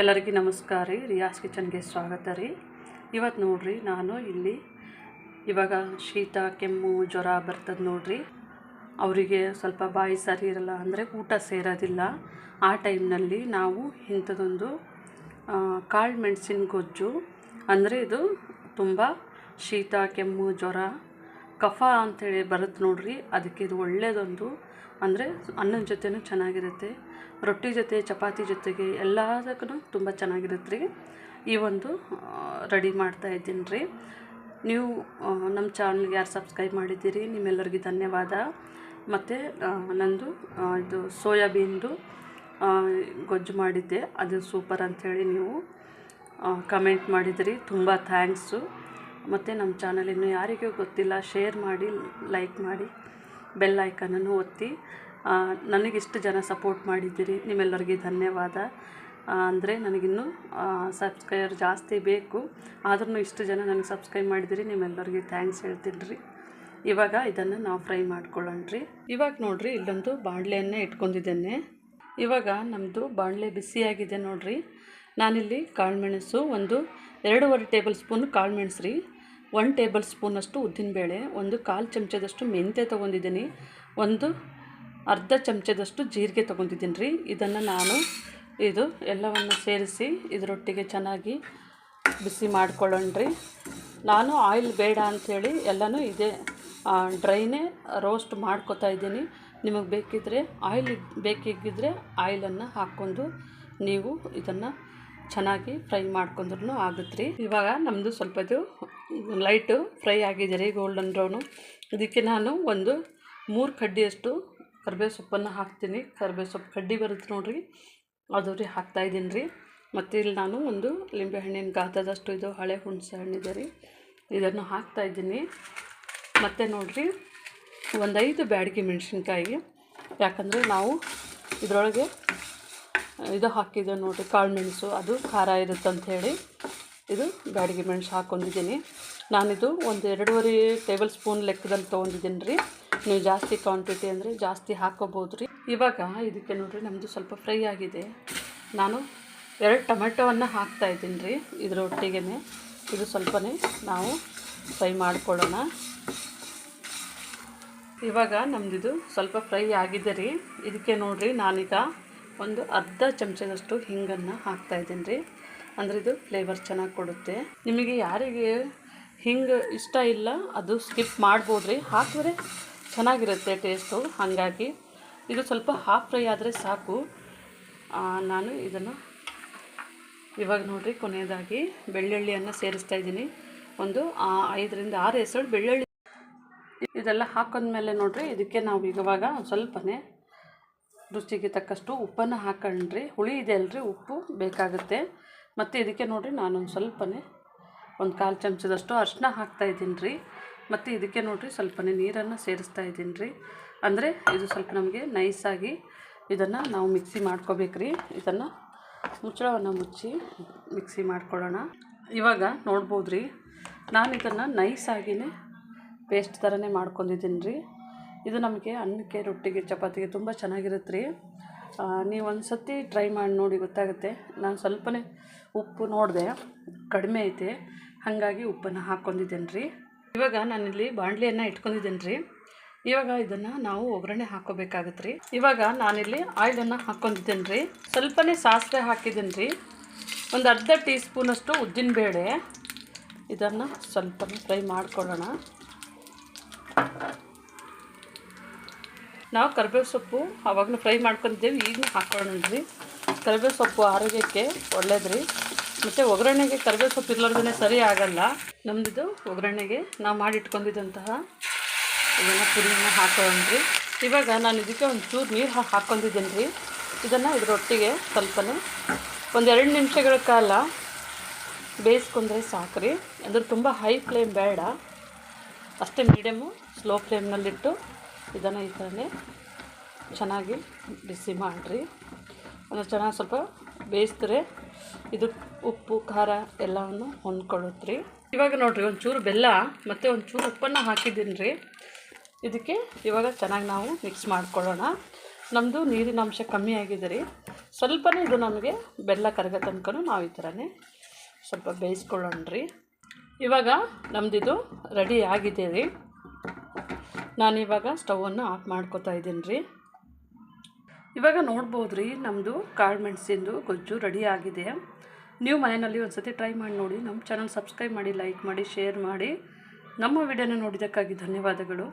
ಎಲ್ಲರಿಗೂ ನಮಸ್ಕಾರ ರೀ. ರಿಯಾಸ್ ಕಿಚನ್ಗೆ ಸ್ವಾಗತ ರೀ. ಇವತ್ತು ನೋಡ್ರಿ, ನಾನು ಇಲ್ಲಿ ಇವಾಗ ಶೀತ, ಕೆಮ್ಮು, ಜ್ವರ ಬರ್ತದೆ ನೋಡ್ರಿ. ಅವರಿಗೆ ಸ್ವಲ್ಪ ಬಾಯಿ ಸರಿ ಇರಲ್ಲ ಅಂದರೆ ಊಟ ಸೇರೋದಿಲ್ಲ. ಆ ಟೈಮ್ನಲ್ಲಿ ನಾವು ಇಂಥದ್ದೊಂದು ಕಾಳು ಮೆಣಸಿನ ಗೊಜ್ಜು ಅಂದರೆ ಇದು ತುಂಬ ಶೀತ, ಕೆಮ್ಮು, ಜ್ವರ ಕಫ ಅಂತೇಳಿ ಬರುತ್ತೆ ನೋಡ್ರಿ. ಅದಕ್ಕೆ ಇದು ಒಳ್ಳೆಯದೊಂದು ಅಂದರೆ ಅನ್ನದ ಜೊತೆನೂ ಚೆನ್ನಾಗಿರುತ್ತೆ. ರೊಟ್ಟಿ ಜೊತೆ, ಚಪಾತಿ ಜೊತೆಗೆ ಎಲ್ಲದಕ್ಕೂ ತುಂಬ ಚೆನ್ನಾಗಿರುತ್ತೆ ರೀ ಈ ಒಂದು ರೆಡಿ ಮಾಡ್ತಾ ಇದ್ದೀನಿ ರೀ. ನೀವು ನಮ್ಮ ಚಾನಲ್ಗೆ ಯಾರು ಸಬ್ಸ್ಕ್ರೈಬ್ ಮಾಡಿದ್ದೀರಿ, ನಿಮ್ಮೆಲ್ಲರಿಗೂ ಧನ್ಯವಾದ. ಮತ್ತು ನಂದು ಇದು ಸೋಯಾಬೀನ್ದು ಗೊಜ್ಜು ಮಾಡಿದ್ದೆ. ಅದು ಸೂಪರ್ ಅಂಥೇಳಿ ನೀವು ಕಮೆಂಟ್ ಮಾಡಿದಿರಿ ತುಂಬ ಥ್ಯಾಂಕ್ಸು. ಮತ್ತು ನಮ್ಮ ಚಾನಲ್ ಇನ್ನು ಯಾರಿಗೂ ಗೊತ್ತಿಲ್ಲ ಶೇರ್ ಮಾಡಿ ಲೈಕ್ ಮಾಡಿ ಬೆಲ್ ಐಕನನ್ನು ಒತ್ತಿ. ನನಗಿಷ್ಟು ಜನ ಸಪೋರ್ಟ್ ಮಾಡಿದ್ದೀರಿ. ನಿಮ್ಮೆಲ್ಲರಿಗೆ ಧನ್ಯವಾದ. ಅಂದರೆ ನನಗಿನ್ನೂ ಸಬ್ಸ್ಕ್ರೈಬರ್ ಜಾಸ್ತಿ ಬೇಕು. ಆದ್ರೂ ಇಷ್ಟು ಜನ ನನಗೆ ಸಬ್ಸ್ಕ್ರೈಬ್ ಮಾಡಿದಿರಿ ನಿಮ್ಮೆಲ್ಲರಿಗೆ ಥ್ಯಾಂಕ್ಸ್ ಹೇಳ್ತೀನಿ ರೀ ಇವಾಗ ಇದನ್ನು ನಾವು ಫ್ರೈ ಮಾಡ್ಕೊಳ್ಳೋಣ್ರಿ. ಇವಾಗ ನೋಡಿರಿ, ಇಲ್ಲೊಂದು ಬಾಣಲೆಯನ್ನೇ ಇಟ್ಕೊಂಡಿದ್ದೇನೆ. ಇವಾಗ ನಮ್ಮದು ಬಾಣಲೆ ಬಿಸಿಯಾಗಿದೆ ನೋಡಿರಿ. ನಾನಿಲ್ಲಿ ಕಾಳುಮೆಣಸು, ಒಂದು ಎರಡೂವರೆ ಟೇಬಲ್ ಸ್ಪೂನ್ ಕಾಳುಮೆಣಸು ರೀ ಒನ್ ಟೇಬಲ್ ಸ್ಪೂನಷ್ಟು ಉದ್ದಿನಬೇಳೆ ಒಂದು ಕಾಲು ಚಮಚದಷ್ಟು ಮೆಂತ್ಯ ತೊಗೊಂಡಿದ್ದೀನಿ, ಒಂದು ಅರ್ಧ ಚಮಚದಷ್ಟು ಜೀರಿಗೆ ತೊಗೊಂಡಿದ್ದೀನಿ ರೀ ಇದನ್ನು ನಾನು ಇದು ಎಲ್ಲವನ್ನು ಸೇರಿಸಿ ಇದರೊಟ್ಟಿಗೆ ಚೆನ್ನಾಗಿ ಬಿಸಿ ಮಾಡ್ಕೊಳ್ಳೋಣ ರೀ ನಾನು ಆಯಿಲ್ ಬೇಡ ಅಂಥೇಳಿ ಎಲ್ಲನೂ ಇದೇ ಡ್ರೈನೇ ರೋಸ್ಟ್ ಮಾಡ್ಕೋತಾ ಇದ್ದೀನಿ. ನಿಮಗೆ ಬೇಕಿದ್ದರೆ ಆಯಿಲ್ ಬೇಕಿದ್ದರೆ ಆಯಿಲನ್ನು ಹಾಕ್ಕೊಂಡು ನೀವು ಇದನ್ನು ಚೆನ್ನಾಗಿ ಫ್ರೈ ಮಾಡ್ಕೊಂಡ್ರೂ ಆಗುತ್ತೆ ರೀ ಇವಾಗ ನಮ್ಮದು ಸ್ವಲ್ಪ ಇದು ಲೈಟು ಫ್ರೈ ಆಗಿದೆ ರೀ ಗೋಲ್ಡನ್ ಬ್ರೌನು ಇದಕ್ಕೆ ನಾನು ಒಂದು ಮೂರು ಕಡ್ಡಿಯಷ್ಟು ಕರಿಬೇವು ಸೊಪ್ಪನ್ನು ಹಾಕ್ತೀನಿ. ಕರಿಬೇವು ಸೊಪ್ಪು ಕಡ್ಡಿ ಬರುತ್ತೆ ನೋಡಿರಿ. ಅದು ರೀ ಹಾಕ್ತಾಯಿದ್ದೀನಿ ರೀ. ಮತ್ತು ಇಲ್ಲಿ ನಾನು ಒಂದು ಲಿಂಬೆಹಣ್ಣಿನ ಗಾತದಷ್ಟು ಇದು ಹಳೆ ಹುಣಸೆ ಹಣ್ಣಿದೆ ರೀ. ಇದನ್ನು ಹಾಕ್ತಾಯಿದ್ದೀನಿ ಮತ್ತು ನೋಡಿರಿ, ಒಂದು ಐದು ಬ್ಯಾಡಗಿ ಮೆಣಸಿನ್ಕಾಯಿ. ಯಾಕಂದರೆ ನಾವು ಇದರೊಳಗೆ ಇದು ಹಾಕಿದ್ದೇವೆ ನೋಡಿರಿ, ಕಾಳು ಮೆಣಸು. ಅದು ಖಾರ ಇರುತ್ತೆ ಹೇಳಿ ಇದು ಬ್ಯಾಡಗಿ ಮೆಣಸು ಹಾಕ್ಕೊಂಡಿದ್ದೀನಿ. ನಾನಿದು ಒಂದು ಎರಡೂವರೆ ಟೇಬಲ್ ಸ್ಪೂನ್ ಲೆಕ್ಕದಲ್ಲಿ ತೊಗೊಂಡಿದ್ದೀನಿ ರೀ. ನೀವು ಜಾಸ್ತಿ ಕ್ವಾಂಟಿಟಿ ಅಂದರೆ ಜಾಸ್ತಿ ಹಾಕೋಬೋದು ರೀ ಇವಾಗ ಇದಕ್ಕೆ ನೋಡಿರಿ ನಮ್ಮದು ಸ್ವಲ್ಪ ಫ್ರೈ ಆಗಿದೆ. ನಾನು ಎರಡು ಟೊಮೆಟೊವನ್ನು ಹಾಕ್ತಾಯಿದ್ದೀನಿ ರೀ ಇದರೊಟ್ಟಿಗೆ ಇದು ಸ್ವಲ್ಪನೇ ನಾವು ಫ್ರೈ ಮಾಡ್ಕೊಳ್ಳೋಣ. ಇವಾಗ ನಮ್ಮದಿದು ಸ್ವಲ್ಪ ಫ್ರೈ ಆಗಿದೆ ರೀ. ಇದಕ್ಕೆ ನೋಡಿರಿ, ನಾನೀಗ ಒಂದು ಅರ್ಧ ಚಮಚದಷ್ಟು ಹಿಂಗನ್ನು ಹಾಕ್ತಾಯಿದ್ದೀನಿ ರೀ. ಅಂದರೆ ಇದು ಫ್ಲೇವರ್ ಚೆನ್ನಾಗಿ ಕೊಡುತ್ತೆ. ನಿಮಗೆ ಯಾರಿಗೆ ಹಿಂಗೆ ಇಷ್ಟ ಇಲ್ಲ, ಅದು ಸ್ಕಿಪ್ ಮಾಡ್ಬೋದು ರೀ ಹಾಕಿದ್ರೆ ಚೆನ್ನಾಗಿರುತ್ತೆ ಟೇಸ್ಟು ಹಾಗಾಗಿ ಇದು ಸ್ವಲ್ಪ ಹಾಫ್ ಫ್ರೈ ಆದರೆ ಸಾಕು. ನಾನು ಇದನ್ನು ಇವಾಗ ನೋಡಿರಿ ಕೊನೆಯದಾಗಿ ಬೆಳ್ಳುಳ್ಳಿಯನ್ನು ಸೇರಿಸ್ತಾ ಇದ್ದೀನಿ. ಒಂದು ಐದರಿಂದ ಆರು ಹೆಸರು ಬೆಳ್ಳುಳ್ಳಿ. ಇದೆಲ್ಲ ಹಾಕೊಂಡ್ಮೇಲೆ ನೋಡಿರಿ, ಇದಕ್ಕೆ ನಾವು ಇವಾಗ ಸ್ವಲ್ಪನೇ ರುಚಿಗೆ ತಕ್ಕಷ್ಟು ಉಪ್ಪನ್ನು ಹಾಕೊಂಡ್ರಿ. ಹುಳಿ ಇದೆ ಅಲ್ರಿ, ಉಪ್ಪು ಬೇಕಾಗುತ್ತೆ. ಮತ್ತು ಇದಕ್ಕೆ ನೋಡಿರಿ, ನಾನೊಂದು ಸ್ವಲ್ಪನೇ ಒಂದು ಕಾಲು ಚಮಚದಷ್ಟು ಅರಿಶಿನ ಹಾಕ್ತಾಯಿದ್ದೀನಿ ರೀ. ಮತ್ತು ಇದಕ್ಕೆ ನೋಡಿರಿ ಸ್ವಲ್ಪನೇ ನೀರನ್ನು ಸೇರಿಸ್ತಾ ಇದ್ದೀನಿ ರೀ. ಅಂದರೆ ಇದು ಸ್ವಲ್ಪ ನಮಗೆ ನೈಸಾಗಿ ಇದನ್ನು ನಾವು ಮಿಕ್ಸಿ ಮಾಡ್ಕೋಬೇಕು ರೀ. ಇದನ್ನು ಮುಚ್ಚಳವನ್ನು ಮುಚ್ಚಿ ಮಿಕ್ಸಿ ಮಾಡ್ಕೊಳ್ಳೋಣ ಇವಾಗ ನೋಡ್ಬೋದು ರೀ, ನಾನು ಇದನ್ನು ನೈಸಾಗಿಯೇ ಪೇಸ್ಟ್ ಥರನೇ ಮಾಡ್ಕೊಂಡಿದ್ದೀನಿ ರೀ. ಇದು ನಮಗೆ ಅನ್ನಕ್ಕೆ, ರೊಟ್ಟಿಗೆ, ಚಪಾತಿಗೆ ತುಂಬ ಚೆನ್ನಾಗಿರುತ್ತೆ ರೀ. ನೀವು ಒಂದು ಸತಿ ಟ್ರೈ ಮಾಡಿ ನೋಡಿ ಗೊತ್ತಾಗುತ್ತೆ. ನಾನು ಸ್ವಲ್ಪನೇ ಉಪ್ಪು ನೋಡಿದೆ, ಕಡಿಮೆ ಐತೆ. ಹಾಗಾಗಿ ಉಪ್ಪನ್ನು ಹಾಕ್ಕೊಂಡಿದ್ದೇನೆ ರೀ ಇವಾಗ ನಾನಿಲ್ಲಿ ಬಾಣಲಿಯನ್ನು ಇಟ್ಕೊಂಡಿದ್ದೇನೆ ರೀ ಇವಾಗ ಇದನ್ನು ನಾವು ಒಗ್ಗರಣೆ ಹಾಕ್ಕೋಬೇಕಾಗತ್ತೆ ರೀ ಇವಾಗ ನಾನಿಲ್ಲಿ ಆಯಿಲನ್ನು ಹಾಕ್ಕೊಂಡಿದ್ದೇನೆ ರೀ ಸ್ವಲ್ಪನೇ ಸಾಸಿವೆ ಹಾಕಿದ್ದೀನಿ ರೀ ಒಂದು ಅರ್ಧ ಟೀ ಸ್ಪೂನಷ್ಟು ಉದ್ದಿನಬೇಳೆ. ಇದನ್ನು ಸ್ವಲ್ಪನೇ ಫ್ರೈ ಮಾಡ್ಕೊಳ್ಳೋಣ. ನಾವು ಕರಿಬೇವು ಸೊಪ್ಪು ಆವಾಗಲೂ ಫ್ರೈ ಮಾಡ್ಕೊಂಡಿದ್ದೇವೆ, ಈಗಲೂ ಹಾಕ್ಕೊಳ್ಳೋಣ ರೀ. ಕರಿಬೇವು ಸೊಪ್ಪು ಆರೋಗ್ಯಕ್ಕೆ ಒಳ್ಳೇದು ರೀ ಮತ್ತು ಒಗ್ಗರಣೆಗೆ ಕರಿಬೇವು ಸೊಪ್ಪು ಇರ್ಲಾರ್ದೇ ಸರಿ ಆಗಲ್ಲ. ನಮ್ಮದಿದು ಒಗ್ಗರಣೆಗೆ ನಾವು ಮಾಡಿಟ್ಕೊಂಡಿದ್ದಂತಹ ಇದನ್ನು ಪುರಿಯನ್ನು ಹಾಕೊಳ್ಳೋಣ ರೀ ಇವಾಗ ನಾನು ಇದಕ್ಕೆ ಒಂದು ಚೂರು ನೀರು ಹಾಕ್ಕೊಂಡಿದ್ದೀನಿ ರೀ ಇದನ್ನು ಇದರೊಟ್ಟಿಗೆ ಸ್ವಲ್ಪನೇ ಒಂದೆರಡು ನಿಮಿಷಗಳ ಕಾಲ ಬೇಯಿಸ್ಕೊಂಡ್ರೆ ಸಾಕು ರೀ ಅಂದ್ರೆ ತುಂಬ ಹೈ ಫ್ಲೇಮ್ ಬೇಡ. ಅಷ್ಟೇ ಮೀಡಿಯಮು ಸ್ಲೋ ಫ್ಲೇಮ್ನಲ್ಲಿಟ್ಟು ಇದನ್ನು ಈ ಥರನೇ ಚೆನ್ನಾಗಿ ಬಿಸಿ ಮಾಡಿರಿ. ಅಂದರೆ ಚೆನ್ನಾಗಿ ಸ್ವಲ್ಪ ಬೇಯಿಸಿದ್ರೆ ಇದು ಉಪ್ಪು, ಖಾರ ಎಲ್ಲವನ್ನು ಹೊಂದ್ಕೊಳ್ಳುತ್ತೆ ರೀ ಇವಾಗ ನೋಡಿರಿ, ಒಂಚೂರು ಬೆಲ್ಲ ಮತ್ತು ಒಂಚೂರು ಉಪ್ಪನ್ನು ಹಾಕಿದ್ದೀನಿ ರೀ. ಇದಕ್ಕೆ ಇವಾಗ ಚೆನ್ನಾಗಿ ನಾವು ಮಿಕ್ಸ್ ಮಾಡ್ಕೊಳ್ಳೋಣ. ನಮ್ಮದು ನೀರಿನ ಅಂಶ ಕಮ್ಮಿ ಆಗಿದೆ ರೀ. ಸ್ವಲ್ಪನೇ ಇದು ನಮಗೆ ಬೆಲ್ಲ ಕರಗ ತನಕ ನಾವು ಈ ಥರನೇ ಸ್ವಲ್ಪ ಬೇಯಿಸ್ಕೊಳ್ಳೋಣ ರೀ. ಇವಾಗ ನಮ್ಮದಿದು ರೆಡಿ ಆಗಿದೆ ರೀ. ನಾನಿವಾಗ ಸ್ಟವನ್ನು ಆಫ್ ಮಾಡ್ಕೊತಾ ಇದ್ದೀನಿ ರೀ. ಇವಾಗ ನೋಡ್ಬೋದು ರೀ ನಮ್ಮದು ಕಾಳು ಮೆಣಸಿಂದು ಗೊಜ್ಜು ರೆಡಿ ಆಗಿದೆ. ನೀವು ಮನೆಯಲ್ಲಿ ಒಂದು ಸತಿ ಟ್ರೈ ಮಾಡಿ ನೋಡಿ ನಮ್ಮ ಚಾನಲ್ ಸಬ್ಸ್ಕ್ರೈಬ್ ಮಾಡಿ ಲೈಕ್ ಮಾಡಿ ಶೇರ್ ಮಾಡಿ. ನಮ್ಮ ವಿಡಿಯೋನ ನೋಡಿದ್ದಕ್ಕಾಗಿ ಧನ್ಯವಾದಗಳು.